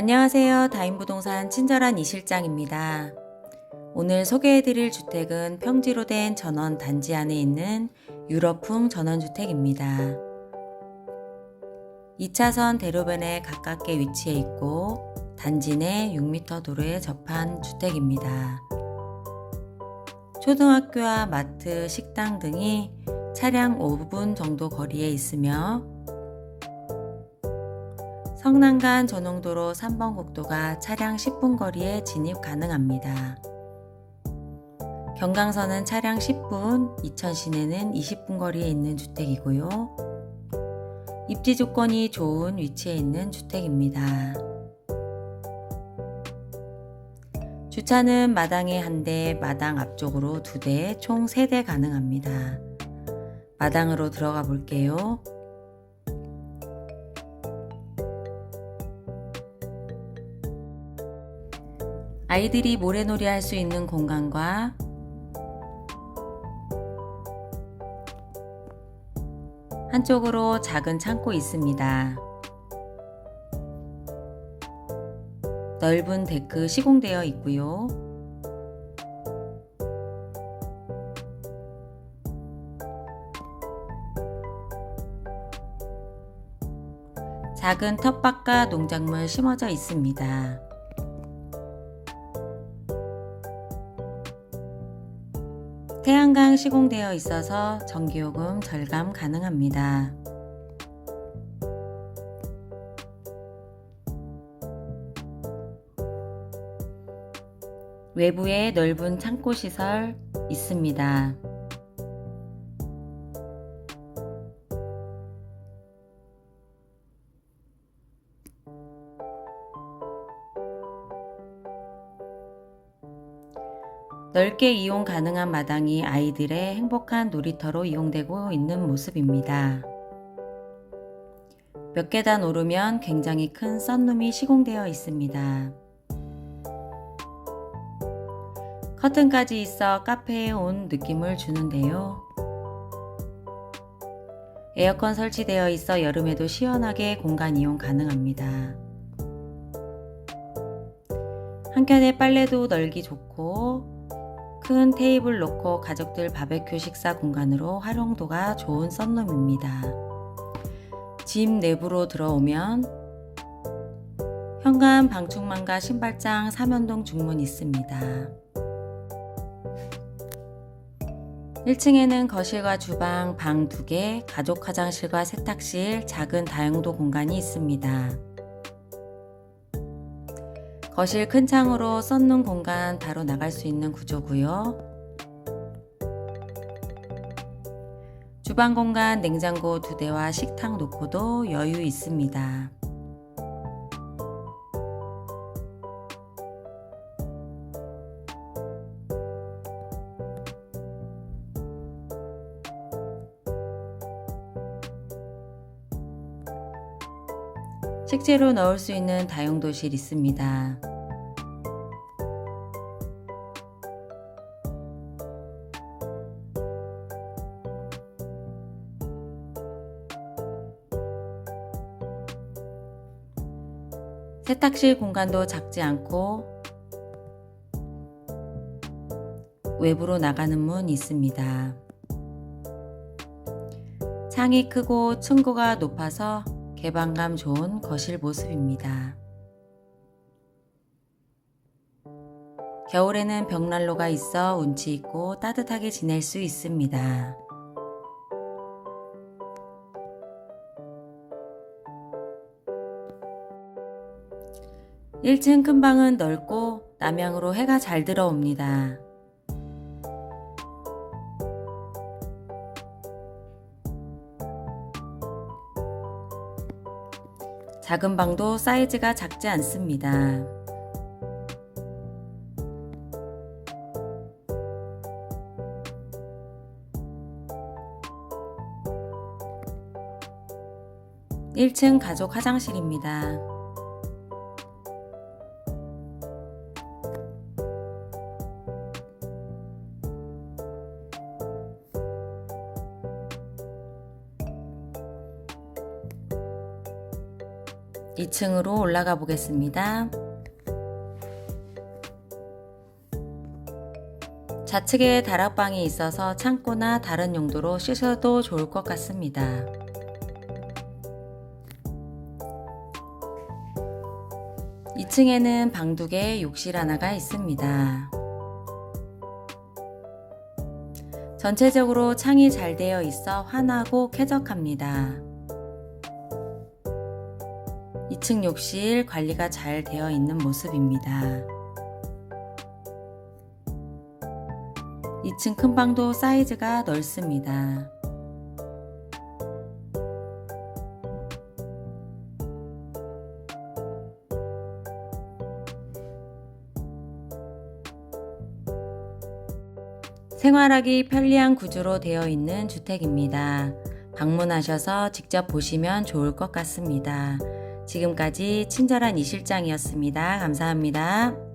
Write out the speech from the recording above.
안녕하세요. 다인부동산 친절한 이 실장입니다. 오늘 소개해드릴 주택은 평지로 된 전원 단지 안에 있는 유럽풍 전원주택입니다. 2차선 대로변에 가깝게 위치해 있고 단지 내 6m 도로에 접한 주택입니다. 초등학교와 마트, 식당 등이 차량 5분 정도 거리에 있으며 성남간 전용도로 3번 국도가 차량 10분 거리에 진입 가능합니다. 경강선은 차량 10분, 이천 시내는 20분 거리에 있는 주택이고요. 입지 조건이 좋은 위치에 있는 주택입니다. 주차는 마당에 한 대, 마당 앞쪽으로 두 대, 총 세 대 가능합니다. 마당으로 들어가 볼게요. 아이들이 모래놀이 할 수 있는 공간과 한쪽으로 작은 창고 있습니다. 넓은 데크 시공되어 있고요. 작은 텃밭과 농작물 심어져 있습니다. 태양광 시공되어 있어서 전기요금 절감 가능합니다. 외부에 넓은 창고 시설 있습니다. 넓게 이용 가능한 마당이 아이들의 행복한 놀이터로 이용되고 있는 모습입니다. 몇 계단 오르면 굉장히 큰 썬룸이 시공되어 있습니다. 커튼까지 있어 카페에 온 느낌을 주는데요. 에어컨 설치되어 있어 여름에도 시원하게 공간 이용 가능합니다. 한켠에 빨래도 널기 좋고 큰 테이블 놓고 가족들 바베큐 식사 공간으로 활용도가 좋은 썬룸입니다. 집 내부로 들어오면 현관 방충망과 신발장 3연동 중문 있습니다. 1층에는 거실과 주방, 방 2개, 가족 화장실과 세탁실, 작은 다용도 공간이 있습니다. 거실 큰 창으로 썬룸 공간 바로 나갈 수 있는 구조고요. 주방 공간 냉장고 두 대와 식탁 놓고도 여유 있습니다. 식재료 넣을 수 있는 다용도실 있습니다. 세탁실 공간도 작지 않고 외부로 나가는 문 있습니다. 창이 크고 층고가 높아서 개방감 좋은 거실 모습입니다. 겨울에는 벽난로가 있어 운치 있고 따뜻하게 지낼 수 있습니다. 1층 큰 방은 넓고 남향으로 해가 잘 들어옵니다. 작은 방도 사이즈가 작지 않습니다. (1층) 가족 화장실입니다. 2층으로 올라가 보겠습니다. 좌측에 다락방이 있어서 창고나 다른 용도로 쓰셔도 좋을 것 같습니다. 이층에는 방 두 개, 욕실 하나가 있습니다. 전체적으로 창이 잘 되어 있어 환하고 쾌적합니다. 2층 욕실 관리가 잘 되어 있는 모습입니다. 2층 큰 방도 사이즈가 넓습니다. 생활하기 편리한 구조로 되어 있는 주택입니다. 방문하셔서 직접 보시면 좋을 것 같습니다. 지금까지 친절한 이 실장이었습니다. 감사합니다.